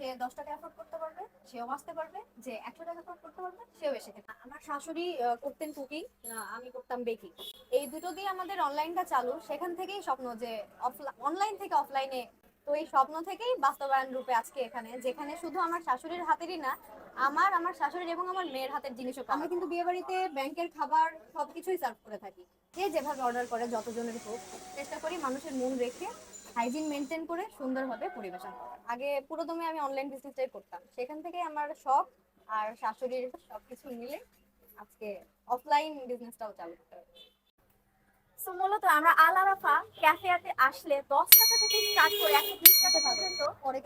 যে দশ টাকা অ্যাফোর্ড করতে পারবে সেও বাঁচতে পারবে যে একশো টাকা অ্যাফোর্ড করতে পারবে সেও এসে খেতে আমার শাশুড়ি করতেন কুকিং আমি করতাম বেকিং এই দুটো দিয়ে আমাদের অনলাইনটা চালু সেখান থেকেই স্বপ্ন যে অনলাইন থেকে অফলাইনে তো এই স্বপ্ন থেকেই বাস্তবায়ন রূপে আজকে এখানে যেখানে শুধু আমার শাশুড়ির হাতেরই না আমার আমার শাশুড়ির এবং আমার মেয়ের হাতের জিনিসও আমরা কিন্তু বিয়ে বাড়িতে ব্যাংকের খাবার সবকিছুই সার্ভ করে থাকি। যে যেভাবে অর্ডার করে যতজনের হোক চেষ্টা করি মানুষের মন রেখে হাইজিন মেনটেন করে সুন্দরভাবে পরিবেশন করা। আগে পুরোদমে আমি অনলাইন বিজনেসটাই করতাম। সেখান থেকে আমার শখ আর শাশুড়ির সবকিছু মিলে আজকে অফলাইন বিজনেসটাও চালু করতে হবে সো মূলত আমরা আল আরাফা ক্যাফেতে আসলে দশ টাকা থেকে স্টার্ট করে একশো বিশ টাকা পর্যন্ত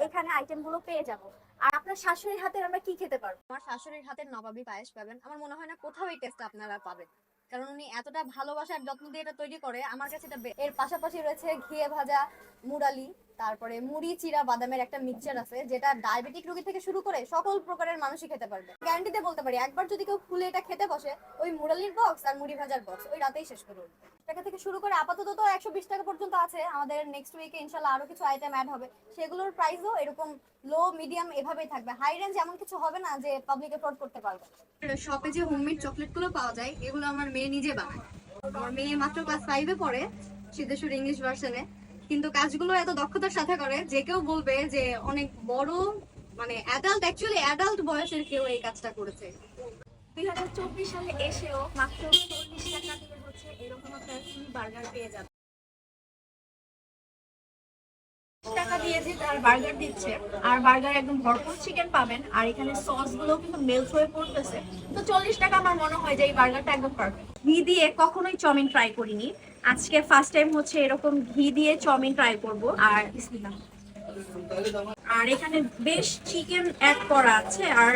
এখানে আইটেমগুলো পেয়ে যাব। আর আপনার শাশুড়ির হাতের আমরা কি খেতে পারব? আমার শাশুড়ির হাতের নবাবী পায়েস পাবেন। আমার মনে হয় না কোথাও এই টেস্ট আপনারা পাবেন। কারণ উনি এতটা ভালোবাসার যত্ন দিয়ে এটা তৈরি করে, আমার কাছে এটা এর পাশাপাশি রয়েছে ঘিয়ে ভাজা মুরালি তারপরে মুড়ি, চিরা, বাদামের একটা মিক্সচার আছে, যেটা ডায়াবেটিক রোগী থেকে শুরু করে সকল প্রকারের মানুষই খেতে পারবে। গ্যারান্টিতে বলতে পারি, একবার যদি কেউ খুলে এটা খেতে বসে, ওই মুরালির বক্স আর মুড়ি ভাজার বক্স ওই রাতেই শেষ করে টাকা থেকে শুরু করে আপাতত তো একশো বিশ টাকা পর্যন্ত আছে, আমাদের নেক্সট উইকে ইনশাল্লাহ আরও কিছু আইটেম অ্যাড হবে। সেগুলোর প্রাইসও এরকম লো মিডিয়াম এভাবেই থাকবে। হাই রেঞ্জ এমন কিছু হবে না যে পাবলিক এফোর্ড করতে পারবে শপে যে হোমমেড চকলেটগুলো পাওয়া যায়, এগুলো আমার মেয়ে নিজে বানায়। আমার মেয়ে মাত্র ক্লাস ফাইভে পড়ে, সিদ্ধেশ্বর ইংলিশ ভার্সনে কিন্তু কাজগুলো এত দক্ষতার সাথে করে যে কেউ বলবে যে অনেক বড় মানে অ্যাডাল্ট অ্যাকচুয়ালি অ্যাডাল্ট বয়সের কেউ এই কাজটা করেছে। দুই হাজার চব্বিশ সালে এসেও মাত্র চল্লিশ টাকা দিয়ে হচ্ছে এরকম একটা বার্গার পেয়ে যাবে। টাকা দিয়ে যে তার বার্গার দিচ্ছে। আর বার্গার একদম ভরপুর চিকেন পাবেন। আর এখানে সসগুলো কিন্তু মেল্ট হয়ে পড়তেছে। তো চল্লিশ টাকা আমার মনে হয় যে এই বার্গারটা একদম পারফেক্ট ঘি দিয়ে কখনোই চাউমিন ট্রাই করিনি। আজকে ফার্স্ট টাইম হচ্ছে এরকম ঘি দিয়ে চাউমিন ট্রাই করব। আর। আর এখানে বেশ চিকেন অ্যাড করা আছে। আর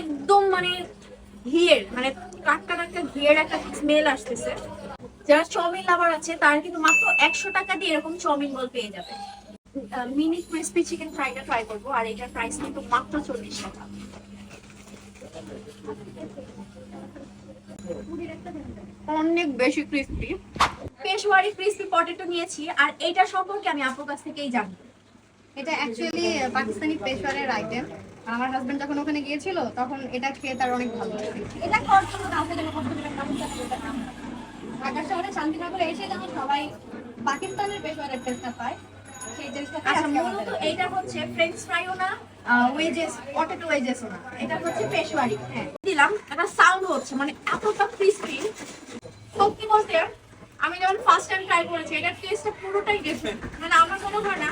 একদম মানে ঘিয়ের মানে টাটকা টাটকা ঘিয়ের একটা স্মেল আসতেছে। যারা চাউমিন লাভার আছে, তারা কিন্তু মাত্র একশো টাকা দিয়ে এরকম চাউমিন বল পেয়ে যাবে। মিনি ক্রিসপি চিকেন ফ্রাইটা ট্রাই করব আর এটার প্রাইস কিন্তু মাত্র চল্লিশ টাকা। অনেক বেশি ক্রিসপি পেশওয়ারি ক্রিসপি পটেটো নিয়েছি আর এইটা সম্পর্কে আমি আপুর কাছ থেকেই জানি। এটা অ্যাকচুয়ালি পাকিস্তানি পেশওয়ারের আইটেম আমার হাজবেন্ড যখন ওখানে গিয়েছিল তখন এটা খেয়ে তার অনেক ভালো এটা হয়। ঢাকা শহরে শান্তিনগরে এসে যেন সবাই পাকিস্তানের পেশওয়ারের টেস্টটা পায় সেই টেস্টটা আচ্ছা মূলত এইটা হচ্ছে ফ্রেঞ্চ ফ্রাইও না ওয়েজেস পটেটো ওয়েজেসও না এটা হচ্ছে পেশওয়ারি হ্যাঁ। দিলাম একটা সাউন্ড হচ্ছে মানে এতটা ক্রিসপি সত্যি বলতে আমি যখন ফার্স্ট টাইম ট্রাই করেছি এটার টেস্টটা পুরোটাই ডিফারেন্ট মানে আমার মনে হয় না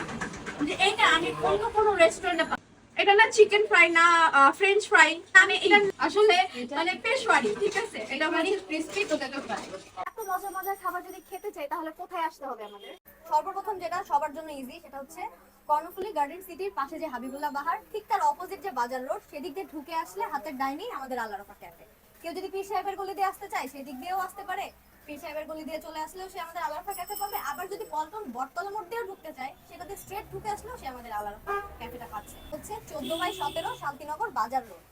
যে এইটা আমি অন্য কোনো রেস্টুরেন্টে এটা না চিকেন ফ্রাই না ফ্রেঞ্চ ফ্রাই আমি এটা আসলে মানে পেশওয়ারি ঠিক আছে? এটা মানে ক্রিসপি পোটেটো ফ্রাই এত মজা মজার খাবার যদি খেতে চাই তাহলে কোথায় আসতে হবে আমাদের? সর্বপ্রথম যেটা সবার জন্য ইজি সেটা হচ্ছে কর্ণফুলি গার্ডেন সিটির পাশে যে হাবিবুল্লাহ বাহার ঠিক তার অপোজিট যে বাজার রোড সেদিক দিয়ে ঢুকে আসলে হাতের ডাইনি আমাদের আল্লাহরফা ক্যাফে কেউ যদি পীর সাহেবের গলি দিয়ে আসতে চায় সেদিক দিয়েও আসতে পারে। পীর গলি দিয়ে চলে আসলেও সে আমাদের আলারফা ক্যাফে পাবে আবার যদি পল্টন বটতলা মোড় দিয়েও ঢুকতে চায়, সেটা দিয়ে স্ট্রেট ঢুকে আসলেও সে আমাদের আল্লাহরফা ক্যাফেটা পাচ্ছে হচ্ছে চোদ্দ বাই সতেরো শান্তিনগর বাজার রোড